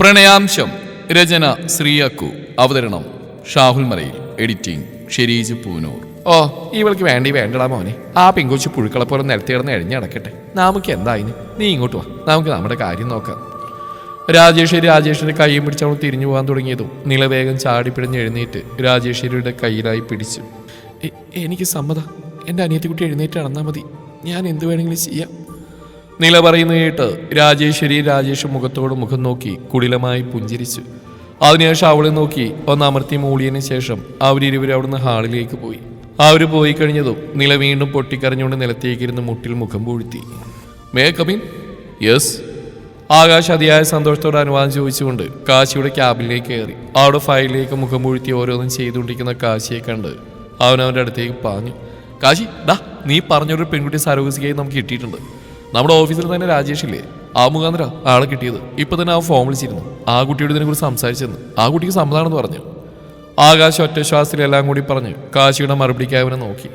പ്രണയാംശം. രചന ശ്രീയക്കു. അവതരണം ഷാഹുൽ മലയിൽ എഡിറ്റിംഗ് ഷെരീജ് പൂനൂർ. ഓ ഇവൾക്ക് വേണ്ടി വേണ്ടടാ മോനെ. ആ പെങ്കൊച്ചു പുഴുക്കളെ പോലെ നിലത്തി കിടന്ന് എഴിഞ്ഞ് നടക്കട്ടെ. നമുക്ക് എന്തായിന്? നീ ഇങ്ങോട്ട് വാ. നമുക്ക് നമ്മുടെ കാര്യം നോക്കാം. രാജേശ്വരി രാജേശ്വരി കൈയും പിടിച്ച് അവൾ തിരിഞ്ഞു പോകാൻ തുടങ്ങിയതും നിലവേഗം ചാടിപ്പിടിഞ്ഞ് എഴുന്നേറ്റ് രാജേശ്വരിയുടെ കയ്യിലായി പിടിച്ചു. "എ- എനിക്ക് സമ്മതം. എന്റെ അനിയത്തിക്കുട്ടി എഴുന്നേറ്റ് നടന്നാൽ മതി. ഞാൻ എന്ത് വേണമെങ്കിലും ചെയ്യാം. നില പറയുന്ന കേട്ട് രാജേശ്വരി രാജേഷ് മുഖത്തോട് മുഖം നോക്കി കുടിലമായി പുഞ്ചിരിച്ചു. അതിനുശേഷം അവളെ നോക്കി ഒന്ന് അമർത്തി മൂളിയതിനു ശേഷം അവരിരുവരും അവിടുന്ന് ഹാളിലേക്ക് പോയി. അവർ പോയി കഴിഞ്ഞതും നില വീണ്ടും പൊട്ടിക്കരഞ്ഞുകൊണ്ട് നിലത്തേക്കിരുന്ന് മുട്ടിൽ മുഖം പൂഴ്ത്തി. മേ യെസ് ആകാശ് അതിയായ സന്തോഷത്തോടെ അനുവാദം ചോദിച്ചുകൊണ്ട് കാശിയുടെ ക്യാബിനിലേക്ക് കയറി. അവിടെ ഫയലിലേക്ക് മുഖം പൂഴ്ത്തി ഓരോന്നും ചെയ്തുകൊണ്ടിരിക്കുന്ന കാശിയെ കണ്ട് അവൻ അവന്റെ അടുത്തേക്ക് പാഞ്ഞു. കാശി ഡാ നീ പറഞ്ഞൊരു പെൺകുട്ടി സരോഗസിക്കായി നമുക്ക് കിട്ടിയിട്ടുണ്ട്. നമ്മുടെ ഓഫീസിൽ തന്നെ രാജേഷ് ഇല്ലേ ആ മുഖാന്തര ആളെ കിട്ടിയത്. ഇപ്പൊ തന്നെ ആ ഫോം വിളിച്ചിരുന്നു. ആ കുട്ടിയോട് ഇതിനെ കുറിച്ച് സംസാരിച്ചെന്ന്. ആ കുട്ടിക്ക് സമ്മതമാണെന്ന് പറഞ്ഞു. ആകാശ് ഒറ്റ ശ്വാസത്തിലെല്ലാം കൂടി പറഞ്ഞ് കാശിയുടെ മറുപടിക്ക് അവനെ നോക്കി.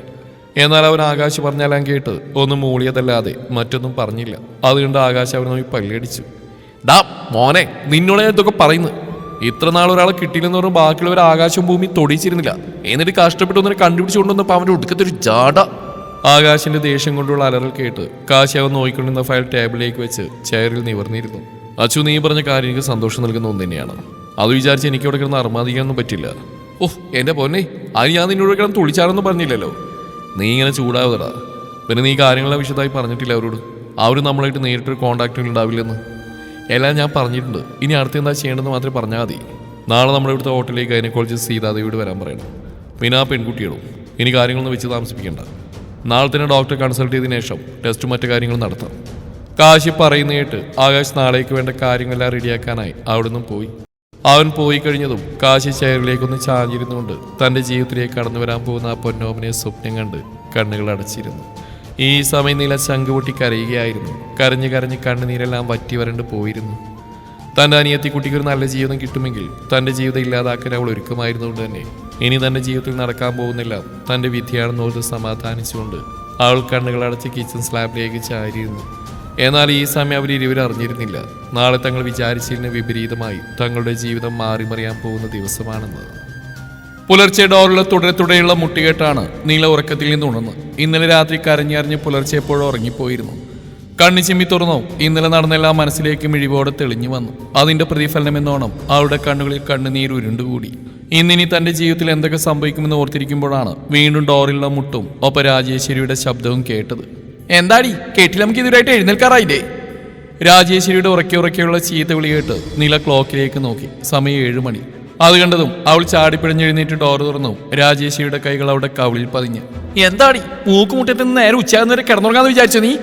എന്നാൽ അവൻ ആകാശ് പറഞ്ഞെല്ലാം കേട്ട് ഒന്നും മൂളിയതല്ലാതെ മറ്റൊന്നും പറഞ്ഞില്ല. അതുകൊണ്ട് ആകാശ് അവനെ നോക്കി പല്ലടിച്ചു. ഡാ മോനെ നിന്നോട് ഞാൻ ഇതൊക്കെ പറയുന്നു. ഇത്ര നാൾ ഒരാളെ കിട്ടിയില്ലെന്ന് പറഞ്ഞ് ബാക്കിയുള്ളവർ ആകാശം ഭൂമി തൊടിച്ചിരുന്നില്ല എന്നിട്ട് കഷ്ടപ്പെട്ട് ഒന്നിനെ കണ്ടുപിടിച്ചു കൊണ്ടുവന്നപ്പോൾ അവന്റെ ഒടുക്കത്തെ ഒരു ജാട. ആകാശിന്റെ ദേഷ്യം കൊണ്ടുള്ള അലറൽ കേട്ട് കാശി അവൻ നോക്കിക്കൊണ്ടിരുന്ന ഫയൽ ടേബിളിലേക്ക് വെച്ച് ചെയറിൽ നിവർന്നിരുന്നു. അച്ചു നീ പറഞ്ഞ കാര്യം എനിക്ക് സന്തോഷം നൽകുന്ന ഒന്ന് തന്നെയാണ്. അത് വിചാരിച്ച് എനിക്ക് ഇവിടെ കിടന്ന് അർമാദിക്കാനൊന്നും പറ്റില്ല. ഓഹ് എന്റെ പൊന്നെ അത് ഞാൻ നിന്നോട് കിടന്ന് തുളിച്ചാണെന്ന് പറഞ്ഞില്ലല്ലോ. നീ ഇങ്ങനെ ചൂടാവതടാ. പിന്നെ നീ കാര്യങ്ങളെ വിശദമായി പറഞ്ഞിട്ടില്ല അവരോട്. അവർ നമ്മളായിട്ട് നേരിട്ടൊരു കോണ്ടാക്റ്റും ഉണ്ടാവില്ലെന്ന് എല്ലാം ഞാൻ പറഞ്ഞിട്ടുണ്ട്. ഇനി അടുത്ത് എന്താ ചെയ്യേണ്ടതെന്ന് മാത്രമേ പറഞ്ഞാൽ മതി. നാളെ നമ്മുടെ ഇവിടുത്തെ ഹോട്ടലിലേക്ക് ഗൈനക്കോളജിസ്റ്റ് സീതാദേവിയോട് വരാൻ പറയണം. പിന്നെ ആ പെൺകുട്ടിയോടും ഇനി കാര്യങ്ങളൊന്നും വെച്ച് താമസിപ്പിക്കേണ്ട. നാളെ തന്നെ ഡോക്ടറെ കൺസൾട്ട് ചെയ്തതിനു ശേഷം ടെസ്റ്റും മറ്റു കാര്യങ്ങളും നടത്താം. കാശി പറയുന്ന കേട്ട് ആകാശ് നാളേക്ക് വേണ്ട കാര്യങ്ങളെല്ലാം റെഡിയാക്കാനായി അവിടുന്ന് പോയി. അവൻ പോയി കഴിഞ്ഞതും കാശി ചെയറിലേക്കൊന്ന് ചാഞ്ഞിരുന്നുകൊണ്ട് തന്റെ ജീവിതത്തിലേക്ക് കടന്നു വരാൻ പോകുന്ന ആ പൊന്നോമനെ സ്വപ്നം കണ്ട് കണ്ണുകൾ അടച്ചിരുന്നു. ഈ സമയം നീല ചങ്കുപൊട്ടി കരയുകയായിരുന്നു. കരഞ്ഞു കരഞ്ഞ് കണ്ണുനീരെല്ലാം വറ്റി വരണ്ട് പോയിരുന്നു. തന്റെ അനിയത്തിക്കുട്ടിക്ക് ഒരു നല്ല ജീവിതം കിട്ടുമെങ്കിൽ തന്റെ ജീവിതം ഇല്ലാതാക്കാൻ അവൾ ഒരുക്കമായിരുന്നുകൊണ്ട് തന്നെ ഇനി തന്റെ ജീവിതത്തിൽ നടക്കാൻ പോകുന്നില്ല. തന്റെ വിധിയാണെന്ന് ഓർത്ത് സമാധാനിച്ചുകൊണ്ട് അവൾ കണ്ണുകൾ അടച്ച് കിച്ചൺ സ്ലാബിലേക്ക് ചാരിയിരുന്നു. എന്നാൽ ഈ സമയം അവർ ഇരുവരും അറിഞ്ഞിരുന്നില്ല. നാളെ തങ്ങൾ വിചാരിച്ചതിന് വിപരീതമായി തങ്ങളുടെ ജീവിതം മാറിമറിയാൻ പോകുന്ന ദിവസമാണെന്ന്. പുലർച്ചെ ഡോറിലെ തുടരെ തുടരെയുള്ള മുട്ടുകെട്ടാണ് നീല ഉറക്കത്തിൽ നിന്ന് ഉണർന്ന് ഇന്നലെ രാത്രി കരഞ്ഞറിഞ്ഞ് പുലർച്ചെ എപ്പോഴും ഉറങ്ങിപ്പോയിരുന്നു. കണ്ണി ചിമ്മി തുറന്നോ. ഇന്നലെ നടന്നെല്ലാം മനസ്സിലേക്ക് മിഴിവോടെ തെളിഞ്ഞു വന്നു. അതിന്റെ പ്രതിഫലനമെന്നോണം അവളുടെ കണ്ണുകളിൽ കണ്ണുനീർ ഉരുണ്ടുകൂടി. ഇന്നിനി തന്റെ ജീവിതത്തിൽ എന്തൊക്കെ സംഭവിക്കുമെന്ന് ഓർത്തിരിക്കുമ്പോഴാണ് വീണ്ടും ഡോറിലുള്ള മുട്ടും ഒപ്പം രാജേശ്വരിയുടെ ശബ്ദവും കേട്ടത്. എന്താടി? കേട്ടില്ല നമുക്ക് ഇതുവരായിട്ട് എഴുന്നേൽക്കാറായില്ലേ? രാജേശ്വരിയുടെ ഉറക്കെ ഉറക്കെയുള്ള ചീത്ത വിളി കേട്ട് നില ക്ലോക്കിലേക്ക് നോക്കി. സമയം ഏഴു മണി. അത് കണ്ടതും അവൾ ചാടിപ്പിഴഞ്ഞെഴുന്നേറ്റ് ഡോർ തുറന്നു രാജേശ്വരിയുടെ കൈകൾ അവിടെ കവിളിൽ പതിഞ്ഞ്. എന്താടി? മൂക്കുമുട്ടത്തിൽ നിന്ന് നേരെ ഉച്ചയാകുന്ന വരെ കിടന്നുറങ്ങാന്ന് വിചാരിച്ചു നീ?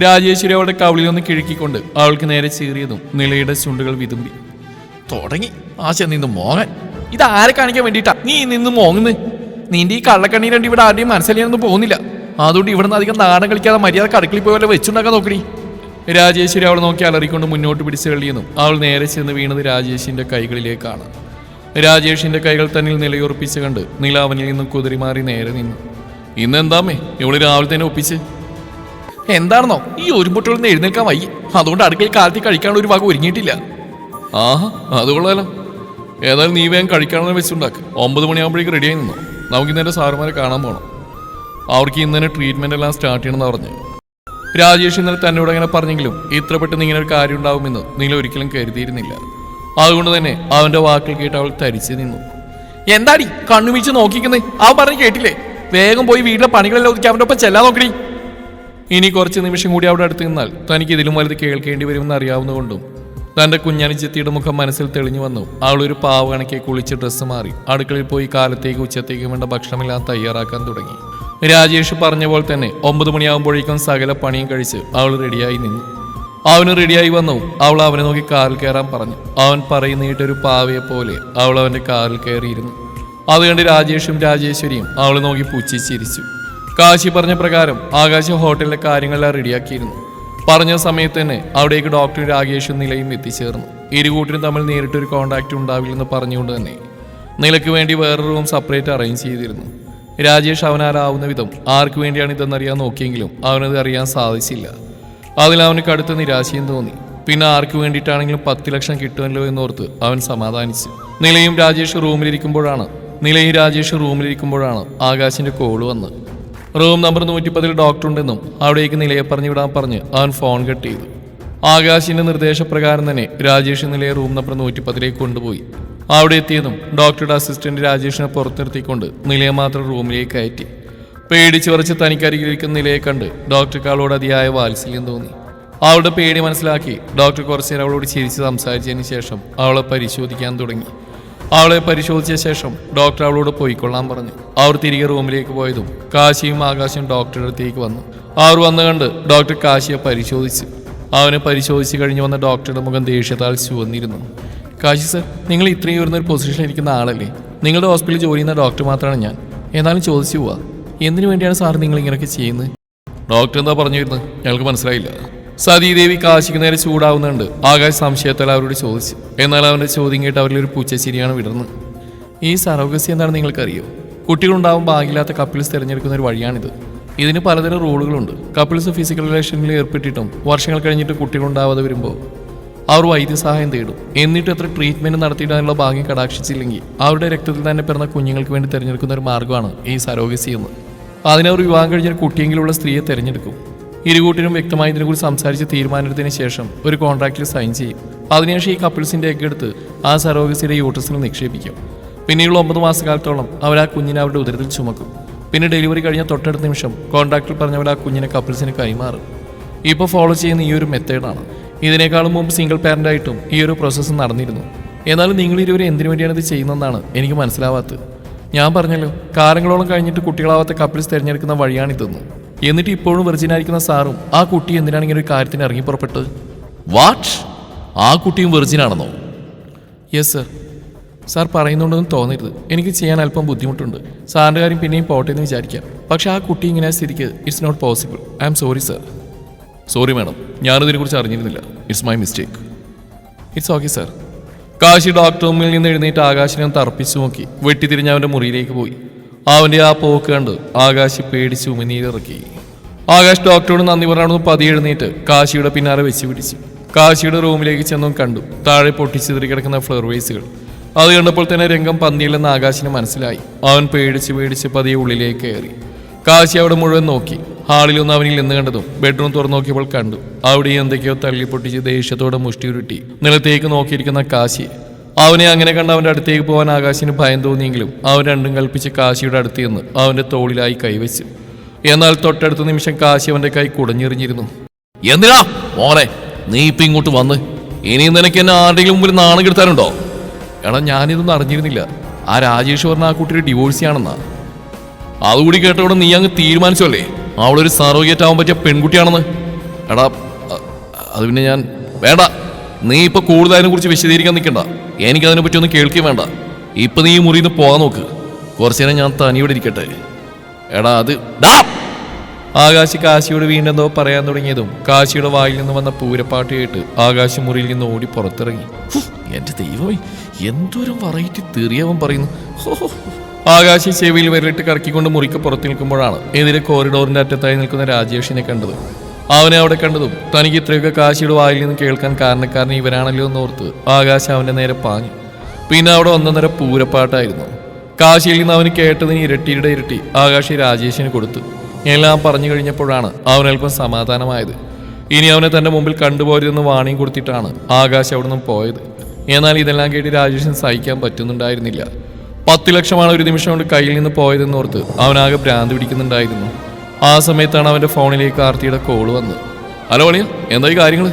രാജേശ്വരി അവളുടെ കവിളിൽ ഒന്ന് കിഴുക്കിക്കൊണ്ട് അവൾക്ക് നേരെ ചീറിയതും നിലയുടെ ചുണ്ടുകൾ വിതുമ്പി. തുടങ്ങി. ആശ നിന്ന് മോങ്ങാൻ ഇത് ആരെ കാണിക്കാൻ വേണ്ടിയിട്ടാ? നീ നിന്ന് മോങ്ങുന്നു. നിന്റെ ഈ കള്ളക്കണ്ണി രണ്ട് ഇവിടെ ആരുടെയും മനസ്സിലാനൊന്നും പോകുന്നില്ല. അതുകൊണ്ട് ഇവിടുന്ന് അധികം നാടൻ കളിക്കാതെ മര്യാദ കടക്കിളി പോലെ വെച്ചുണ്ടാക്കാൻ നോക്കണി രാജേശ്വരി അവൾ നോക്കി അലറിക്കൊണ്ട് മുന്നോട്ട് പിടിച്ച് കളിയുന്നു അവൾ നേരെ ചെന്ന് വീണത് രാജേഷിന്റെ കൈകളിലേക്കാണ്. രാജേഷിന്റെ കൈകൾ തന്നിൽ നിലയുറപ്പിച്ച് കണ്ട് നില നിന്ന് കുതിരി മാറി നേരെ നിന്നു. ഇന്നെന്താമേ ഇവൾ രാവിലെ തന്നെ ഒപ്പിച്ച്. എന്താണെന്നോ? ഈ ഒരു നിന്ന് എഴുന്നേൽക്കാൻ വയ്യ. അതുകൊണ്ട് അടുക്കളയിൽ കാലത്തിൽ കഴിക്കാനുള്ള ഒരു ഭാഗം ഒരുങ്ങിയിട്ടില്ല. ആഹാ അത് കൊള്ളാലോ. ഏതായാലും നീ വേഗം കഴിക്കാണെന്ന് വെച്ചുണ്ടാക്ക് ഒമ്പത് മണിയാകുമ്പോഴേക്ക് റെഡിയായി നിന്നോ? നമുക്ക് ഇന്നെ സാറുമാരെ കാണാൻ പോകണം അവർക്ക് ഇന്ന് തന്നെ ട്രീറ്റ്മെന്റ് എല്ലാം സ്റ്റാർട്ട് ചെയ്യണമെന്ന് പറഞ്ഞു രാജേഷ് ഇന്നലെ തന്നോട് അങ്ങനെ പറഞ്ഞെങ്കിലും ഇത്ര പെട്ടെന്ന് ഇങ്ങനെ ഒരു കാര്യം ഉണ്ടാവുമെന്ന് നീല ഒരിക്കലും കരുതിയിരുന്നില്ല. അതുകൊണ്ട് തന്നെ അവന്റെ വാക്കിൽ കേട്ട് അവൾ തരിച്ചു നിന്നു. എന്താടി കണ്ണു വീഴ്ച നോക്കിക്കുന്നേ അവൻ പറഞ്ഞ് കേട്ടില്ലേ? വേഗം പോയി വീട്ടിലെ പണികളെല്ലാം ഒതുക്കി അവന്റെ ഒപ്പം ചെല്ലാൻ നോക്കണി ഇനി കുറച്ച് നിമിഷം കൂടി അവിടെ അടുത്ത് നിന്നാൽ തനിക്ക് ഇതിലും വലുത് കേൾക്കേണ്ടി വരുമെന്ന് അറിയാവുന്നതുകൊണ്ടും തന്റെ കുഞ്ഞാനിച്ചെത്തിയുടെ മുഖം മനസ്സിൽ തെളിഞ്ഞു വന്നു. അവൾ ഒരു പാവ കണക്കെ കുളിച്ച് ഡ്രസ്സ് മാറി. അടുക്കളയിൽ പോയി കാലത്തേക്ക് ഉച്ചത്തേക്ക് വേണ്ട ഭക്ഷണമെല്ലാം തയ്യാറാക്കാൻ തുടങ്ങി. രാജേഷ് പറഞ്ഞ പോലെ തന്നെ ഒമ്പത് മണിയാകുമ്പോഴേക്കും സകല പണിയും കഴിച്ച് അവൾ റെഡിയായി നിന്നു. അവന് റെഡിയായി വന്നു. അവൾ അവനെ നോക്കി കാറിൽ കയറാൻ പറഞ്ഞു. അവൻ പറയുന്നേട്ടൊരു പാവയെ പോലെ അവൾ അവന്റെ കാറിൽ കയറിയിരുന്നു. അത് കണ്ട് രാജേഷും രാജേശ്വരിയും അവളെ നോക്കി പുച്ഛിച്ചിരിച്ചു കാശി പറഞ്ഞ പ്രകാരം ആകാശ ഹോട്ടലിലെ കാര്യങ്ങളെല്ലാം റെഡിയാക്കിയിരുന്നു. പറഞ്ഞ സമയത്ത് തന്നെ അവിടേക്ക് ഡോക്ടർ രാകേഷും നിലയും എത്തിച്ചേർന്നു. ഇരുകൂട്ടരും തമ്മിൽ നേരിട്ടൊരു കോണ്ടാക്റ്റ് ഉണ്ടാവില്ലെന്ന് പറഞ്ഞുകൊണ്ട് തന്നെ നിലയ്ക്ക് വേണ്ടി വേറെ റൂം സെപ്പറേറ്റ് അറേഞ്ച് ചെയ്തിരുന്നു. രാജേഷ് അവനാരാവുന്ന വിധം ആർക്ക് വേണ്ടിയാണ് ഇതെന്നറിയാൻ നോക്കിയെങ്കിലും അവനത് അറിയാൻ സാധിച്ചില്ല. അതിൽ അവന് കടുത്ത നിരാശയും തോന്നി. പിന്നെ ആർക്ക് വേണ്ടിയിട്ടാണെങ്കിലും പത്ത് ലക്ഷം കിട്ടുമല്ലോ എന്നോർത്ത് അവൻ സമാധാനിച്ചു. നിലയും രാജേഷ് റൂമിലിരിക്കുമ്പോഴാണ് നിലയും രാജേഷ് റൂമിലിരിക്കുമ്പോഴാണ് ആകാശിന്റെ കോൾ വന്ന് റൂം നമ്പർ നൂറ്റിപ്പതിൽ ഡോക്ടർ ഉണ്ടെന്നും അവിടേക്ക് നിലയെ പറഞ്ഞു വിടാൻ പറഞ്ഞ് അവൻ ഫോൺ കട്ട് ചെയ്തു. ആകാശിന്റെ നിർദ്ദേശപ്രകാരം തന്നെ രാജേഷ് നിലയെ റൂം നമ്പർ നൂറ്റി പതിലേക്ക് കൊണ്ടുപോയി. അവിടെ എത്തിയതും ഡോക്ടറുടെ അസിസ്റ്റന്റ് രാജേഷിനെ പുറത്തു നിർത്തിക്കൊണ്ട് നിലയെ മാത്രം റൂമിലേക്ക് കയറ്റി. പേടിച്ചു വരച്ച് തനിക്കരികിലിരിക്കുന്ന നിലയെ കണ്ട് ഡോക്ടർക്ക് അവളോട് അതിയായ വാത്സല്യം തോന്നി. അവളുടെ പേടി മനസ്സിലാക്കി ഡോക്ടർ കുറച്ചു നേരം അവളോട് ചിരിച്ച് സംസാരിച്ചതിന് ശേഷം അവളെ പരിശോധിക്കാൻ തുടങ്ങി. അവളെ പരിശോധിച്ച ശേഷം ഡോക്ടർ അവളോട് പോയിക്കൊള്ളാൻ പറഞ്ഞു. അവർ തിരികെ റൂമിലേക്ക് പോയതും കാശിയും ആകാശും ഡോക്ടറുടെ അടുത്തേക്ക് വന്നു. അവർ വന്നു കണ്ട് ഡോക്ടർ കാശിയെ പരിശോധിച്ചു. അവനെ പരിശോധിച്ച് കഴിഞ്ഞ് വന്ന ഡോക്ടറുടെ മുഖം ദേഷ്യത്താൽ ചുവന്നിരുന്നു. കാശി സർ നിങ്ങൾ ഇത്രയും ഉയർന്ന ഒരു പൊസിഷനിൽ ഇരിക്കുന്ന ആളല്ലേ? നിങ്ങളുടെ ഹോസ്പിറ്റലിൽ ജോലി ചെയ്യുന്ന ഡോക്ടർ മാത്രമാണ് ഞാൻ. എന്നാലും ചോദിച്ചു പോവാ. എന്തിനു വേണ്ടിയാണ് സാർ നിങ്ങൾ ഇങ്ങനെയൊക്കെ ചെയ്യുന്നത്? ഡോക്ടർ എന്താ പറഞ്ഞു വരുന്നത് ഞങ്ങൾക്ക് മനസ്സിലായില്ല. സതീദേവി കാശിക്ക് നേരെ ചൂടാവുന്നുണ്ട്. ആകാശ് സംശയത്താൽ അവരോട് ചോദിച്ചു. എന്നാൽ അവന്റെ ചോദ്യം കേട്ട് അവരിൽ ഒരു പൂച്ചശ്ശേരിയാണ് വിടുന്നത് ഈ സറോഗസി എന്താണെന്ന് നിങ്ങൾക്കറിയോ? കുട്ടികളുണ്ടാവുമ്പോൾ ഭാഗ്യമില്ലാത്ത കപ്പിൾസ് തിരഞ്ഞെടുക്കുന്ന ഒരു വഴിയാണിത്. ഇതിന് പലതരം റോളുകളുണ്ട്. കപ്പിൾസ് ഫിസിക്കൽ റിലേഷനിൽ ഏർപ്പെട്ടിട്ടും വർഷങ്ങൾ കഴിഞ്ഞിട്ട് കുട്ടികളുണ്ടാവാതെ വരുമ്പോൾ അവർ വൈദ്യസഹായം തേടും. എന്നിട്ട് എത്ര ട്രീറ്റ്മെന്റ് നടത്തിയിടാനുള്ള ഭാഗ്യം കടാക്ഷിച്ചില്ലെങ്കിൽ അവരുടെ രക്തത്തിൽ തന്നെ പിറന്ന കുഞ്ഞുങ്ങൾക്ക് വേണ്ടി തിരഞ്ഞെടുക്കുന്ന ഒരു മാർഗമാണ് ഈ സരോഗസി എന്ന് അതിനവർ വിവാഹം കഴിഞ്ഞൊരു കുട്ടിയെങ്കിലുള്ള സ്ത്രീയെ തിരഞ്ഞെടുക്കും. ഇരുകൂട്ടിനും വ്യക്തമായി ഇതിനെക്കുറിച്ച് സംസാരിച്ച് തീരുമാനത്തിന് ശേഷം ഒരു കോൺട്രാക്റ്റിൽ സൈൻ ചെയ്യും. അതിനുശേഷം ഈ കപ്പിൾസിന്റെ ഒക്കെ എടുത്ത് ആ സരോഗസിയുടെ യൂട്ടസിൽ നിക്ഷേപിക്കും. പിന്നീടുള്ള ഒമ്പത് മാസക്കാലത്തോളം അവർ ആ കുഞ്ഞിനെ അവരുടെ ഉദരത്തിൽ ചുമക്കും. പിന്നെ ഡെലിവറി കഴിഞ്ഞ തൊട്ടടുത്ത നിമിഷം കോൺട്രാക്റ്റിൽ പറഞ്ഞവർ ആ കുഞ്ഞിനെ കപ്പിൾസിന് കൈമാറും. ഇപ്പോൾ ഫോളോ ചെയ്യുന്ന ഈ ഒരു മെത്തേഡാണ് ഇതിനേക്കാളും മുമ്പ് സിംഗിൾ പാരന്റ് ആയിട്ടും ഈ ഒരു പ്രോസസ്സ് നടന്നിരുന്നു. എന്നാലും നിങ്ങൾ ഇരുവരും എന്തിനു വേണ്ടിയാണ് ഇത് ചെയ്യുന്നതെന്നാണ് എനിക്ക് മനസ്സിലാവാത്തത്. ഞാൻ പറഞ്ഞല്ലോ കാലങ്ങളോളം കഴിഞ്ഞിട്ട് കുട്ടികളാവാത്ത കപ്പിൾസ് തിരഞ്ഞെടുക്കുന്ന വഴിയാണിതെന്ന്. എന്നിട്ട് ഇപ്പോഴും വെർജിനായിരിക്കുന്ന സാറും ആ കുട്ടി എന്തിനാണ് ഇങ്ങനെ ഒരു കാര്യത്തിന് ഇറങ്ങി പുറപ്പെട്ടത്? വാട്ട് ആ കുട്ടിയും വെർജിനാണെന്നോ യെസ് സർ സാർ പറയുന്നുണ്ടെന്ന് തോന്നരുത്. എനിക്ക് ചെയ്യാൻ അല്പം ബുദ്ധിമുട്ടുണ്ട്. സാറിന്റെ കാര്യം പിന്നെയും പോട്ടെ എന്ന് വിചാരിക്കാം. പക്ഷേ ആ കുട്ടി ഇങ്ങനെ സ്ഥിതിക്ക് it's not possible I am sorry sir sorry madam ഞാനിതിനെക്കുറിച്ച് അറിഞ്ഞിരുന്നില്ല. It's my mistake it's okay sir Kashi doctor റൂമിൽ നിന്ന് എഴുന്നേറ്റ് ആകാശിനെ തറപ്പിച്ചു നോക്കി. വെട്ടിത്തിരിഞ്ഞ് അവന്റെ മുറിയിലേക്ക് പോയി. അവന്റെ ആ പോക്ക് കണ്ട് ആകാശ് പേടിച്ച് ഉമിനീരിറക്കി. ആകാശ് ഡോക്ടറോട് നന്ദി പറഞ്ഞു പതിയെ എഴുന്നേറ്റ് കാശിയുടെ പിന്നാലെ വെച്ച് പിടിച്ചു. കാശിയുടെ റൂമിലേക്ക് ചെന്നും കണ്ടു താഴെ പൊട്ടിച്ചിതറി കിടക്കുന്ന ഫ്ലവർ വേസുകൾ അത് കണ്ടപ്പോൾ തന്നെ രംഗം പന്തിയില്ലെന്ന് ആകാശിന് മനസ്സിലായി. അവൻ പേടിച്ച് പേടിച്ച് പതിയെ ഉള്ളിലേക്ക് കയറി. കാശി അവിടെ മുഴുവൻ നോക്കി. ഹാളിലൊന്ന് അവനിൽ എന്ന് കണ്ടതും ബെഡ്റൂം തുറന്നു നോക്കിയപ്പോൾ കണ്ടു. അവിടെ എന്തൊക്കെയോ തള്ളിപ്പൊട്ടിച്ച് ദേഷ്യത്തോടെ മുഷ്ടി ഉരുട്ടി നിലത്തേക്ക് നോക്കിയിരിക്കുന്ന കാശി അവനെ അങ്ങനെ കണ്ട് അവന്റെ അടുത്തേക്ക് പോകാൻ ആകാശിന് ഭയം തോന്നിയെങ്കിലും അവൻ രണ്ടും കൽപ്പിച്ച് കാശിയുടെ അടുത്ത് നിന്ന് അവന്റെ തോളിലായി കൈവച്ചു. എന്നാൽ തൊട്ടടുത്ത നിമിഷം കാശി അവന്റെ കൈ കുടഞ്ഞെറിഞ്ഞിരുന്നു. എന്തിനാ മോനെ നീ ഇപ്പം ഇങ്ങോട്ട് വന്ന്? ഇനിയും നിനക്ക് എന്നെ ആരുടെയും മുമ്പിൽ നാണം കെടുത്താനുണ്ടോ? എടാ ഞാനിതൊന്നും അറിഞ്ഞിരുന്നില്ല. ആ രാജേഷ് പറഞ്ഞ ആ കുട്ടിയുടെ ഡിവോഴ്സി ആണെന്നാ. അതുകൂടി കേട്ടവിടെ നീ അങ്ങ് തീരുമാനിച്ചല്ലേ അവളൊരു സറോഗേറ്റ് ആവാൻ പറ്റിയ പെൺകുട്ടിയാണെന്ന്. എടാ അത് പിന്നെ ഞാൻ വേണ്ട. നീ ഇപ്പൊ കൂടുതലതിനെ കുറിച്ച് വിശദീകരിക്കാൻ നിൽക്കണ്ട. എനിക്കതിനെ പറ്റി ഒന്നും കേൾക്കുകയും വേണ്ട. ഇപ്പൊ നീ നിന്ന് പോകാൻ നോക്ക്. കുറച്ചു നേരം ഞാൻ തനിയോടെ ഇരിക്കട്ടെ. എടാ അത് ഡാ! ആകാശ് കാശിയോട് വീണ്ടും എന്തോ പറയാൻ തുടങ്ങിയതും കാശിയുടെ വായിൽ നിന്ന് വന്ന പൂരപ്പാട്ട് കേട്ട് ആകാശ് മുറിയിൽ നിന്ന് ഓടി പുറത്തിറങ്ങി. എന്റെ ദൈവമേ എന്തോരം വെറൈറ്റി തെറിയവൻ പറയുന്നു. ആകാശി ചെവിയിൽ വിരലിട്ട് കറക്കിക്കൊണ്ട് മുറിക്ക് പുറത്ത് നിൽക്കുമ്പോഴാണ് എതിരെ കോറിഡോറിന്റെ അറ്റത്തായി നിൽക്കുന്ന രാജേഷിനെ കണ്ടത്. അവനെ അവിടെ കണ്ടതും തനിക്ക് ഇത്രയൊക്കെ കാശിയുടെ വായിൽ നിന്ന് കേൾക്കാൻ കാരണക്കാരൻ ഇവരാണല്ലോ എന്ന് ഓർത്ത് ആകാശ് അവന്റെ നേരെ പാഞ്ഞു. പിന്നെ അവിടെ ഒന്നൊന്നര പൂരപ്പാട്ടായിരുന്നു. കാശിയിൽ നിന്ന് അവന് കേട്ടതിന് ഇരട്ടിയുടെ ഇരട്ടി ആകാശി രാജേഷിന് കൊടുത്തു. എല്ലാം പറഞ്ഞു കഴിഞ്ഞപ്പോഴാണ് അവനൽപ്പം സമാധാനമായത്. ഇനി അവനെ തന്റെ മുമ്പിൽ കണ്ടുപോരുതെന്ന് വാണിയും കൊടുത്തിട്ടാണ് ആകാശ് അവിടെ നിന്നും പോയത്. എന്നാൽ ഇതെല്ലാം കേട്ട് രാജേഷൻ സഹിക്കാൻ പറ്റുന്നുണ്ടായിരുന്നില്ല. പത്ത് ലക്ഷമാണ് ഒരു നിമിഷം കൊണ്ട് കയ്യിൽ നിന്ന് പോയതെന്നോർത്ത് അവനാകെ ഭ്രാന്ത് പിടിക്കുന്നുണ്ടായിരുന്നു. ആ സമയത്താണ് അവന്റെ ഫോണിലേക്ക് ആർത്തിയുടെ കോൾ വന്നത്. ഹലോ വളിയ എന്തായി കാര്യങ്ങൾ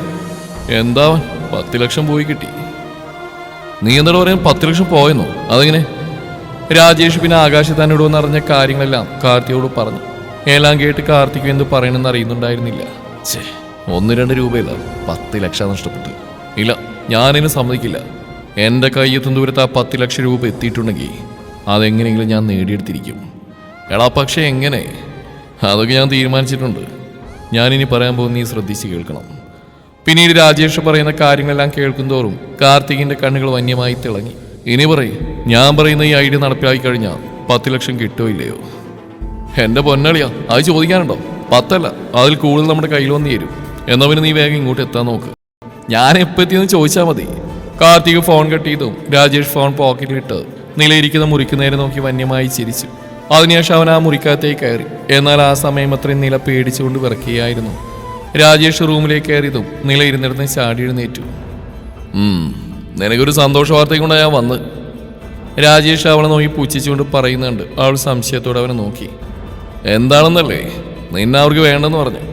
എന്താ അവൻ? പത്ത് ലക്ഷം പോയി കിട്ടി. നീ എന്താ പറയാൻ പത്ത് ലക്ഷം പോയെന്നോ? അതെങ്ങനെ? രാജേഷ് പിന്നെ ആകാശ് തന്നോട് വന്നറിഞ്ഞ കാര്യങ്ങളെല്ലാം കാർത്തിയോട് പറഞ്ഞു. എല്ലാം കേട്ട് കാർത്തിക് എന്ത് പറയണമെന്ന് അറിയുന്നുണ്ടായിരുന്നില്ല. ഛേ ഒന്ന് രണ്ട് രൂപയില്ല. പത്ത് ലക്ഷം നഷ്ടപ്പെട്ടു. ഇല്ല ഞാനിന് സമ്മതിക്കില്ല. എന്റെ കയ്യെത്തും ദൂരത്ത് ആ പത്ത് ലക്ഷം രൂപ എത്തിയിട്ടുണ്ടെങ്കിൽ അതെങ്ങനെയെങ്കിലും ഞാൻ നേടിയെടുത്തിരിക്കും. എടാ പക്ഷേ എങ്ങനെ? അതൊക്കെ ഞാൻ തീരുമാനിച്ചിട്ടുണ്ട്. ഞാനിനി പറയാൻ പോകുന്ന നീ ശ്രദ്ധിച്ച് കേൾക്കണം. പിന്നീട് രാജേഷ് പറയുന്ന കാര്യങ്ങളെല്ലാം കേൾക്കുന്തോറും കാർത്തികിന്റെ കണ്ണുകൾ വന്യമായി തിളങ്ങി. ഇനി പറയും ഞാൻ പറയുന്ന ഈ ഐഡിയ നടപ്പിലാക്കി കഴിഞ്ഞാൽ പത്ത് ലക്ഷം കിട്ടോ ഇല്ലയോ? എന്റെ പൊന്നളിയാ അത് ചോദിക്കാനുണ്ടോ? പത്തല്ല അതിൽ കൂടുതൽ നമ്മുടെ കയ്യിൽ വന്നു തരും എന്നാ പിന്നെ നീ വേഗം ഇങ്ങോട്ട് എത്താൻ നോക്ക്. ഞാൻ എപ്പോൾ എത്തിയെന്ന് ചോദിച്ചാൽ മതി. കാർത്തിക് ഫോൺ കട്ട് ചെയ്തും രാജേഷ് ഫോൺ പോക്കറ്റിലിട്ട് നിലയിരിക്കുന്ന മുറിക്കുന്നേരെ നോക്കി വന്യമായി ചിരിച്ചു. അതിനുശേഷം അവൻ ആ മുറിക്കകത്തേക്ക് കയറി. എന്നാൽ ആ സമയം അത്രയും നില പേടിച്ചുകൊണ്ട് വിറക്കുകയായിരുന്നു. രാജേഷ് റൂമിലേക്ക് കയറിയതും നില ഇരുന്നിടന്ന് ചാടി എഴുന്നേറ്റു. നിനക്കൊരു സന്തോഷ വാർത്തയും കൊണ്ട് ഞാൻ വന്ന്. രാജേഷ് അവളെ നോക്കി പുച്ഛിച്ചുകൊണ്ട് പറയുന്നുണ്ട്. അവൾ സംശയത്തോടെ അവനെ നോക്കി. എന്താണെന്നല്ലേ? നിന്നെ അവർക്ക് വേണ്ടെന്ന് പറഞ്ഞു.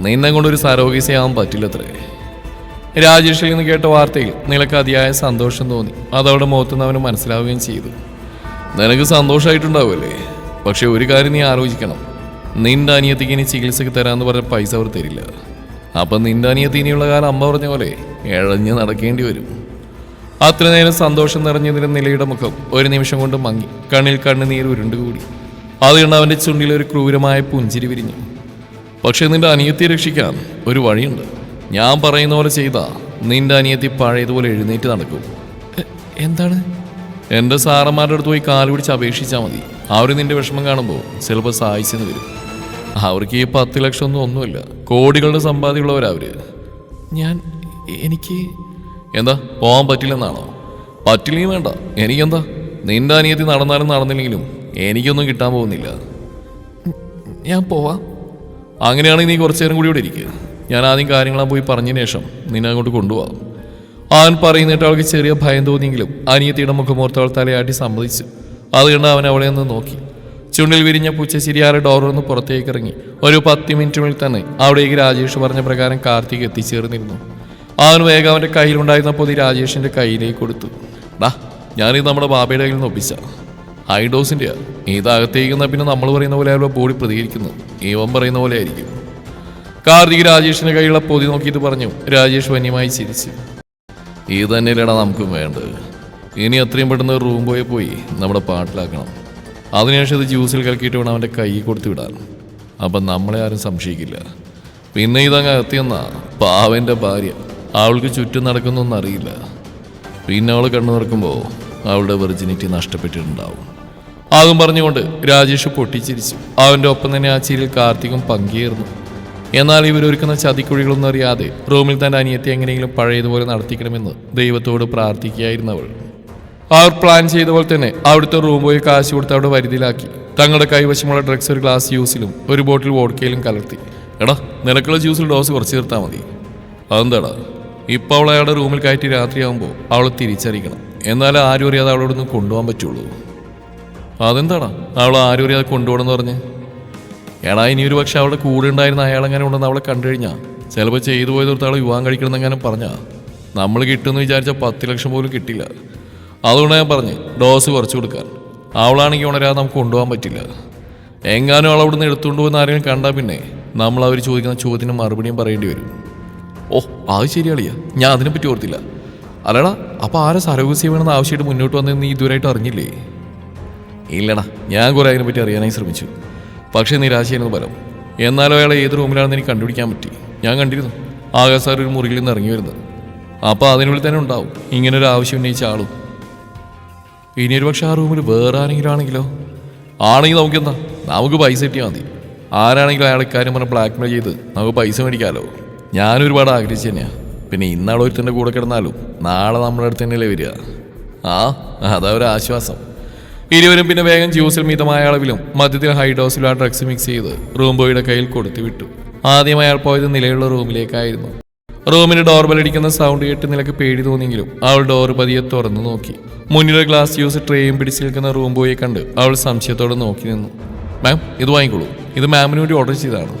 നിന്നെ കൊണ്ടൊരു സരോഗീസയാവാൻ പറ്റില്ലത്രേ. രാജേഷിൽ നിന്ന് കേട്ട വാർത്തയിൽ നിനക്ക് അതിയായ സന്തോഷം തോന്നി. അതവളുടെ മുഖത്തുനിന്ന് അവന് മനസ്സിലാവുകയും ചെയ്തു. നിനക്ക് സന്തോഷമായിട്ടുണ്ടാവുമല്ലേ പക്ഷെ ഒരു കാര്യം നീ ആലോചിക്കണം. നിന്റെ അനിയത്തിക്ക് ഇനി ചികിത്സക്ക് തരാമെന്ന് പറഞ്ഞ പൈസ അവർ തരില്ല. അപ്പം നിന്റെ അനിയത്തി ഇനിയുള്ള കാലം അമ്മ പറഞ്ഞ പോലെ ഇഴഞ്ഞ് നടക്കേണ്ടി വരും. അത്ര നേരം സന്തോഷം നിറഞ്ഞതിന് നിലയുടെ മുഖം ഒരു നിമിഷം കൊണ്ട് മങ്ങി. കണ്ണിൽ കണ്ണുനീർ ഉരുണ്ടുകൂടി അതുകൊണ്ട് അവന്റെ ചുണ്ടിൽ ഒരു ക്രൂരമായ പുഞ്ചിരി വിരിഞ്ഞു. പക്ഷേ നിന്റെ അനിയത്തിയെ രക്ഷിക്കാൻ ഒരു വഴിയുണ്ട്. ഞാൻ പറയുന്ന പോലെ ചെയ്താ നിന്റെ അനിയത്തി പഴയതുപോലെ എഴുന്നേറ്റ് നടക്കും. എന്താണ്? എന്റെ സാറന്മാരുടെ അടുത്ത് പോയി കാലുപിടിച്ച് അപേക്ഷിച്ചാൽ മതി. അവർ നിന്റെ വിഷമം കാണുമ്പോൾ ചിലപ്പോൾ സഹായിച്ചെന്ന് വരും. അവർക്ക് ഈ പത്ത് ലക്ഷം ഒന്നും ഒന്നുമില്ല. കോടികളുടെ സമ്പാദ്യമുള്ളവരാ അവർ. ഞാൻ എനിക്ക് എന്താ? പോകാൻ പറ്റില്ലെന്നാണോ? പറ്റില്ലെങ്കിൽ വേണ്ട. എനിക്കെന്താ? നിന്റെ അനിയത്തി നടന്നാലും നടന്നില്ലെങ്കിലും എനിക്കൊന്നും കിട്ടാൻ പോകുന്നില്ല. ഞാൻ പോവാം. അങ്ങനെയാണെങ്കിൽ നീ കുറച്ചു നേരം കൂടി ഇവിടെ ഇരിക്കുക ഞാൻ ആദ്യം കാര്യങ്ങളാ പോയി പറഞ്ഞതിന് ശേഷം നിന്നെ അങ്ങോട്ട് കൊണ്ടുപോകാം അവൻ പറയുന്നിട്ട് അവൾക്ക് ചെറിയ ഭയം തോന്നിയെങ്കിലും അനിയത്തിയുടെ മുഖമോർത്തവൾ തലയാട്ടി സമ്മതിച്ചു. അത് കണ്ട് അവൻ അവളെ ഒന്ന് നോക്കി. ചുണ്ടിൽ വിരിഞ്ഞ പൂച്ചശിരിയാറ് ഡോറിൽ നിന്ന് പുറത്തേക്ക് ഇറങ്ങി. ഒരു പത്ത് മിനിറ്റിനുള്ളിൽ തന്നെ അവിടേക്ക് രാജേഷ് പറഞ്ഞ പ്രകാരം കാർത്തിക് എത്തിച്ചേർന്നിരുന്നു. അവൻ വേഗം അവന്റെ കയ്യിലുണ്ടായിരുന്ന പൊതി രാജേഷിന്റെ കയ്യിലേക്ക് കൊടുത്തു. ഡാ ഞാനിത് നമ്മുടെ ബാബയുടെ കയ്യിൽ നിന്ന് ഒപ്പിച്ച. ഹൈ ഡോസിന്റെയാ ഇതകത്തേക്കുന്ന പിന്നെ നമ്മൾ പറയുന്ന പോലെ അയാളുടെ ബോഡി പ്രതികരിക്കുന്നു. ഇവൻ പറയുന്ന പോലെ ആയിരിക്കും. കാർത്തിക് രാജേഷിന്റെ കയ്യിലുള്ള പൊതി നോക്കിയിട്ട് പറഞ്ഞു. രാജേഷ് വന്യമായി ചിരിച്ചു. ഇത് തന്നെയല്ലേടാ നമുക്കും വേണ്ടത്. ഇനി അത്രയും പെട്ടെന്ന് റൂം പോയി പോയി നമ്മുടെ പാട്ടിലാക്കണം. അതിനുശേഷം ഇത് ജ്യൂസിൽ കലക്കിയിട്ട് വേണം അവന്റെ കൈ കൊടുത്തു വിടാൻ. അപ്പം നമ്മളെ ആരും സംശയിക്കില്ല. പിന്നെ ഇതങ്ങ് എത്തിയെന്നാ പാവന്റെ ഭാര്യ. അവൾക്ക് ചുറ്റും നടക്കുന്നൊന്നും അറിയില്ല. പിന്നെ അവൾ കണ്ണു നിറക്കുമ്പോൾ അവളുടെ വെർജിനിറ്റി നഷ്ടപ്പെട്ടിട്ടുണ്ടാവും. ആകും പറഞ്ഞുകൊണ്ട് രാജേഷ് പൊട്ടിച്ചിരിച്ചു. അവന്റെ ഒപ്പം തന്നെ ആ ചിരിയിൽ കാർത്തികും പങ്കുചേർന്നു. എന്നാൽ ഇവരൊരുക്കുന്ന ചതിക്കുഴികളൊന്നും അറിയാതെ റൂമിൽ തന്റെ അനിയത്തെ എങ്ങനെയെങ്കിലും പഴയതുപോലെ നടത്തിക്കണമെന്ന് ദൈവത്തോട് പ്രാർത്ഥിക്കുകയായിരുന്നു അവൾ അവർ പ്ലാൻ ചെയ്ത പോലെ തന്നെ അവിടുത്തെ റൂം പോയി കാശ് കൊടുത്ത് അവിടെ വരുതിയിലാക്കി തങ്ങളുടെ കൈവശമുള്ള ഡ്രഗ്സ് ഒരു ഗ്ലാസ് ജ്യൂസിലും ഒരു ബോട്ടിൽ വോഡ്കയിലും കലർത്തി. എടാ നിനക്കുള്ള ജ്യൂസിൽ ഡോസ് കുറച്ച് തീർത്താൽ മതി. അതെന്താടാ? ഇപ്പം അവൾ അയാളുടെ റൂമിൽ കയറ്റി രാത്രിയാകുമ്പോൾ അവളെ തിരിച്ചറിയിക്കണം. എന്നാലേ ആരും അറിയാതെ അവളോട് ഒന്ന് കൊണ്ടുപോകാൻ പറ്റുള്ളൂ. അതെന്താടാ? അവൾ ആരും അറിയാതെ കൊണ്ടുപോകണമെന്ന് പറഞ്ഞ്? എടാ ഇനി ഒരു പക്ഷെ അവളുടെ കൂടെ ഉണ്ടായിരുന്ന അയാളെങ്ങനെ ഉണ്ടെന്ന് അവളെ കണ്ടു കഴിഞ്ഞാൽ ചിലപ്പോൾ ചെയ്തു പോയതോർത്ത് അവൾ വിവാഹം കഴിക്കണമെന്നെങ്ങനെ പറഞ്ഞാൽ നമ്മൾ കിട്ടുമെന്ന് വിചാരിച്ച പത്ത് ലക്ഷം പോലും കിട്ടില്ല. അതുകൊണ്ട് ഞാൻ പറഞ്ഞു ഡോസ് കുറച്ച് കൊടുക്കാൻ. അവളാണെങ്കിൽ ഉണരാതെ നമുക്ക് കൊണ്ടുപോകാൻ പറ്റില്ല. എങ്ങാനും അവൾ അവിടുന്ന് എടുത്തുകൊണ്ട് പോകുന്ന ആരെങ്കിലും കണ്ടാൽ പിന്നെ നമ്മൾ അവർ ചോദിക്കുന്ന ചോദ്യത്തിന് മറുപടിയും പറയേണ്ടി വരും. ഓ അത് ശരിയാളിയാ ഞാൻ അതിനെപ്പറ്റി ഓർത്തില്ല. അല്ലടാ അപ്പോൾ ആരെ സർവീസ് വേണമെന്ന് ആവശ്യമായിട്ട് മുന്നോട്ട് വന്നതെന്ന് നീ ഇതുവരായിട്ട് അറിഞ്ഞില്ലേ? ഇല്ലടാ ഞാൻ കുറേ അതിനെപ്പറ്റി അറിയാനായി ശ്രമിച്ചു. പക്ഷേ നിരാശയായിരുന്നു ഫലം. എന്നാലും അയാളെ ഏത് റൂമിലാണെന്ന് എനിക്ക് കണ്ടുപിടിക്കാൻ പറ്റി. ഞാൻ കണ്ടിരുന്നു ആകാശ് സാർ ഒരു മുറിയിൽ നിന്ന് ഇറങ്ങി വരുന്നത്. അപ്പോൾ അതിനുള്ളിൽ തന്നെ ഉണ്ടാവും. ഇങ്ങനൊരു ആവശ്യം ഉന്നയിച്ച ആളും. ഇനി ഒരു ആ റൂമിൽ വേറെ ആരെങ്കിലും ആണെങ്കിലോ? ആണെങ്കിൽ നമുക്കെന്താ? നമുക്ക് പൈസ കിട്ടിയാൽ മതി. ആരാണെങ്കിലും അയാളെ കാര്യം പറഞ്ഞ് ബ്ലാക്ക് മെയിൽ ചെയ്ത് നമുക്ക് പൈസ മേടിക്കാമല്ലോ ഞാനൊരുപാട് ആഗ്രഹിച്ചു തന്നെയാ. പിന്നെ ഇന്നാൾ ഒരുത്തന്റെ കൂടെ കിടന്നാലും നാളെ നമ്മുടെ അടുത്ത് തന്നെയല്ലേ വരിക. ആ അതാ ഒരു ആശ്വാസം. ഇരുവരും പിന്നെ വേഗം ജ്യൂസിൽ മിതമായ അളവിലും മധ്യത്തിൽ ഹൈ ഡോസിലും ആ ഡ്രഗ്സ് മിക്സ് ചെയ്ത് റൂം ബോയുടെ കയ്യിൽ കൊടുത്തു വിട്ടു. ആദ്യം അയാൾ പോയത് നിലയുള്ള റൂമിലേക്കായിരുന്നു. റൂമിന് ഡോർ അടിക്കുന്ന സൗണ്ട് കേട്ട് നിലയ്ക്ക് പേടി തോന്നിയെങ്കിലും അവൾ ഡോർ പതിയെ തുറന്നു നോക്കി. മുന്നിലെ ഗ്ലാസ് യൂസ് ട്രേയും പിടിച്ചു നിൽക്കുന്ന റൂം ബോയെ കണ്ട് അവൾ സംശയത്തോടെ നോക്കി നിന്നു. മാം ഇത് വാങ്ങിക്കോളൂ. ഇത് മാമിന് വേണ്ടി ഓർഡർ ചെയ്തതാണ്.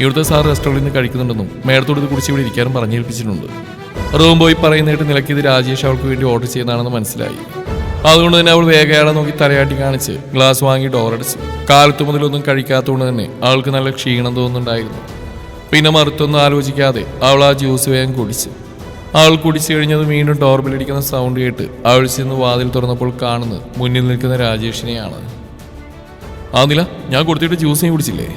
ഇവിടുത്തെ സാർ റെസ്റ്റോറന്റിൽ നിന്ന് കഴിക്കുന്നുണ്ടെന്നും മേഡത്തോട് ഇത് കുടിച്ച് ഇവിടെ ഇരിക്കാനും പറഞ്ഞേൽപ്പിച്ചിട്ടുണ്ട്. റൂം ബോയ് പറയുന്നതായിട്ട് നിലയ്ക്ക് ഇത് രാജേഷ് അവൾക്ക് വേണ്ടി ഓർഡർ ചെയ്യുന്നതാണെന്ന് മനസ്സിലായി. അതുകൊണ്ട് തന്നെ അവൾ വേഗയാളെ നോക്കി തലയാട്ടി കാണിച്ച് ഗ്ലാസ് വാങ്ങി ഡോർ അടച്ചു. കാലത്ത് മുതലൊന്നും കഴിക്കാത്തതുകൊണ്ട് തന്നെ അവൾക്ക് നല്ല ക്ഷീണം തോന്നുന്നുണ്ടായിരുന്നു. പിന്നെ മറുത്തൊന്നും ആലോചിക്കാതെ അവൾ ആ ജ്യൂസ് വേഗം കുടിച്ചു. അവൾ കുടിച്ചു കഴിഞ്ഞത് വീണ്ടും ഡോർബിലടിക്കുന്ന സൗണ്ട് കേട്ട് അവൾ ചെന്ന് വാതിൽ തുറന്നപ്പോൾ കാണുന്നത് മുന്നിൽ നിൽക്കുന്ന രാജേഷിനെയാണ്. ആന്നില്ല ഞാൻ കൊടുത്തിട്ട് ജ്യൂസ് നീ കുടിച്ചില്ലേ?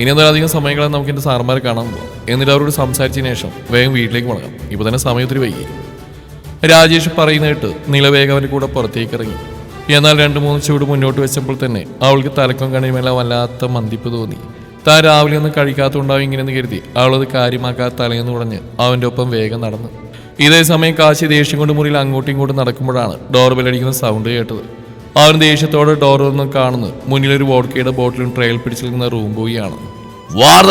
ഇനി എന്താ അധികം സമയങ്ങളെ നമുക്ക് എന്റെ സാറന്മാരെ കാണാൻ പോകാം എന്നിട്ട് അവരോട് സംസാരിച്ചതിന് ശേഷം വേഗം വീട്ടിലേക്ക് മടങ്ങാം. ഇപ്പൊ തന്നെ സമയത്തിന് വൈകി. രാജേഷ് പറയുന്നതായിട്ട് നിലവേഗം അവന്റെ കൂടെ പുറത്തേക്ക് ഇറങ്ങി. എന്നാൽ രണ്ട് മൂന്ന് ചൂട് മുന്നോട്ട് വെച്ചപ്പോൾ തന്നെ അവൾക്ക് തലക്കം കണിയുമെല്ലാം വല്ലാത്ത മന്തിപ്പ് തോന്നി. താൻ രാവിലെ ഒന്നും കഴിക്കാത്തതുണ്ടാവും ഇങ്ങനെയെന്ന് കരുതി. അവളത് കാര്യമാക്കാതെ തലയെന്ന് പറഞ്ഞ് അവന്റെ ഒപ്പം വേഗം നടന്നു. ഇതേ സമയം കാശി ദേഷ്യം കൊണ്ട് മുറിയിൽ അങ്ങോട്ടും ഇങ്ങോട്ടും നടക്കുമ്പോഴാണ് ഡോർ ബെല്ലടിക്കുന്ന സൗണ്ട് കേട്ടത്. അവൻ ദേഷ്യത്തോടെ ഡോർ ഒന്ന് കാണുന്നു. മുന്നിലൊരു വോഡ്കയുടെ ബോട്ടിലും ട്രെയിൽ പിടിച്ചു നിൽക്കുന്ന റൂം ബോയിയാണ് വാർ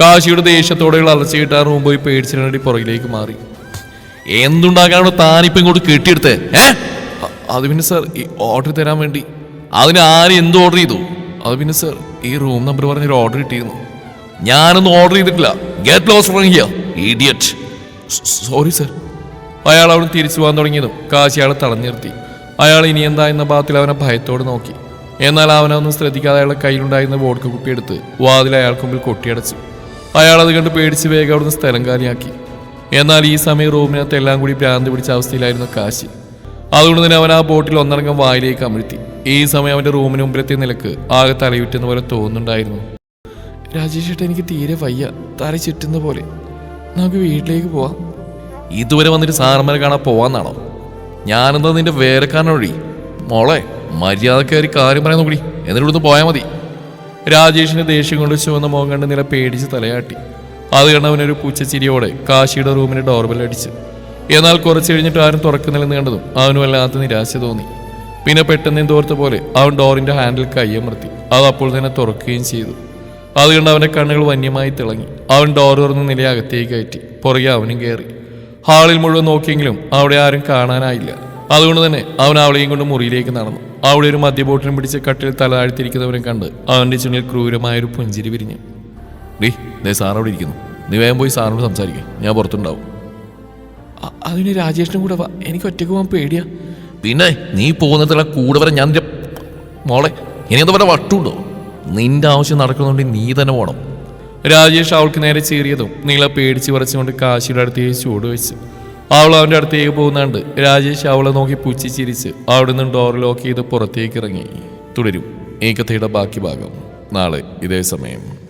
കാശിയുടെ ദേഷ്യത്തോടെയുള്ള അലർച്ചയിട്ട് ആ റൂം ബോയ് പേടിച്ചിടണ്ടി പുറകിലേക്ക് മാറി. എന്തുണ്ടാക്കാനോ താനിപ്പം ഇങ്ങോട്ട് കെട്ടിയെടുത്തേ? ഏ? അത് പിന്നെ സാർ ഓർഡർ തരാൻ വേണ്ടി. അതിന് ആര് എന്ത് ഓർഡർ ചെയ്തു? അത് പിന്നെ സാർ ഈ റൂം നമ്പർ പറഞ്ഞൊരു ഓർഡർ കിട്ടിയിരുന്നു. ഞാനൊന്നും ഓർഡർ ചെയ്തിട്ടില്ല. Get lost here idiot sorry sir അയാൾ അവിടെ തിരിച്ചു പോകാൻ തുടങ്ങിയതും. കാശി അയാളെ തടഞ്ഞു നിർത്തി. അയാൾ ഇനി എന്താ എന്ന ഭാഗത്തിൽ അവനെ ഭയത്തോട് നോക്കി. എന്നാൽ അവനൊന്നും ശ്രദ്ധിക്കാതെ അയാളുടെ കയ്യിലുണ്ടായിരുന്ന വോഡ്ക കുപ്പിയെടുത്ത് വാതിൽ അയാൾക്ക് മുമ്പിൽ കൊട്ടിയടച്ചു. അയാൾ അത് കണ്ട് പേടിച്ച് വേഗം അവിടുന്ന് സ്ഥലം കാലിയാക്കി. എന്നാൽ ഈ സമയം റൂമിനകത്ത് എല്ലാം കൂടി ഭ്രാന്ത് പിടിച്ച അവസ്ഥയിലായിരുന്നു കാശി. അതുകൊണ്ട് തന്നെ അവൻ ആ ബോട്ടിൽ ഒന്നടങ്കം വായിലേക്ക് അമഴ്ത്തി. ഈ സമയം അവന്റെ റൂമിന് മുമ്പിലെത്തിയ നിലയ്ക്ക് ആകെ തലയുറ്റുന്ന പോലെ തോന്നുന്നുണ്ടായിരുന്നു. രാജേഷ് എനിക്ക് തീരെ വയ്യ. തല ചുറ്റുന്ന പോലെ. നമുക്ക് വീട്ടിലേക്ക് പോവാം. ഇതുവരെ വന്നിട്ട് സാറന്മാരെ കാണാൻ പോവാന്നാണോ? ഞാനെന്താ നിന്റെ വേലക്കാരനൊഴി? മോളെ മര്യാദക്കാരി കാര്യം പറയാൻ നോക്കി. എന്നിട്ട് ഇവിടുന്ന് പോയാൽ മതി. രാജേഷിന്റെ ദേഷ്യം കൊണ്ട് ചുവന്ന മുഖം കണ്ട് നില പേടിച്ച് തലയാട്ടി. അത് കണ്ട് അവനൊരു പൂച്ചച്ചിരിയോടെ കാശിയുടെ റൂമിന് ഡോർബെൽ അടിച്ചു എന്നാൽ കുറച്ച് കഴിഞ്ഞിട്ട് ആരും തുറക്കുന്നില്ലെന്ന് കണ്ടതും അവന് വല്ലാത്ത നിരാശ തോന്നി. പിന്നെ പെട്ടെന്ന് എന്തോർത്ത പോലെ അവൻ ഡോറിന്റെ ഹാൻഡിൽ കയ്യമർത്തി. അത് അപ്പോൾ തന്നെ തുറക്കുകയും ചെയ്തു. അതുകൊണ്ട് അവന്റെ കണ്ണുകൾ വന്യമായി തിളങ്ങി. അവൻ ഡോർ തുറന്ന് നില അകത്തേക്ക് കയറ്റി. പുറകെ അവനും കയറി. ഹാളിൽ മുഴുവൻ നോക്കിയെങ്കിലും അവിടെ ആരും കാണാനായില്ല. അതുകൊണ്ട് തന്നെ അവൻ അവളെയും കൊണ്ട് മുറിയിലേക്ക് നടന്നു. അവിടെ ഒരു മദ്യബോട്ടിനും പിടിച്ച് കട്ടിൽ തലതാഴ്ത്തിരിക്കുന്നവരെ കണ്ട് അവന്റെ ചുണിൽ ക്രൂരമായൊരു പുഞ്ചിരി വിരിഞ്ഞു. ഡീ ദേ സാർ അവിടെ ഇരിക്കുന്നു. നീ വേഗം പോയി സാറിനോട് സംസാരിക്കും. ഞാൻ പുറത്തുണ്ടാവും. അതിന് രാജേഷിനും കൂടെ വാ. എനിക്ക് ഒറ്റയ്ക്ക് പോകാൻ പേടിയാ. പിന്നെ നീ പോകുന്നതിലെ കൂടെ വരെ ഞാൻ നിന്റെ മോളെ ഇനി എന്താ പറയുക വട്ടുണ്ടോ? നിന്റെ ആവശ്യം നടക്കുന്നതുകൊണ്ട് നീ തന്നെ പോണം. രാജേഷ് അവൾക്ക് നേരെ ചീറിയതും നീളെ പേടിച്ച് പറിച്ചുകൊണ്ട് കാശിയുടെ അടുത്തേക്ക് ചൂട് വെച്ചു. അവൾ അവന്റെ അടുത്തേക്ക് പോകുന്നുണ്ട് രാജേഷ് അവളെ നോക്കി പുച്ഛിച്ചിരിച്ച് അവിടെ നിന്ന് ഡോർ ലോക്ക് ചെയ്ത് പുറത്തേക്ക് ഇറങ്ങി. തുടരും. ഈ കഥയുടെ ബാക്കി ഭാഗം. നാളെ ഇതേ സമയം.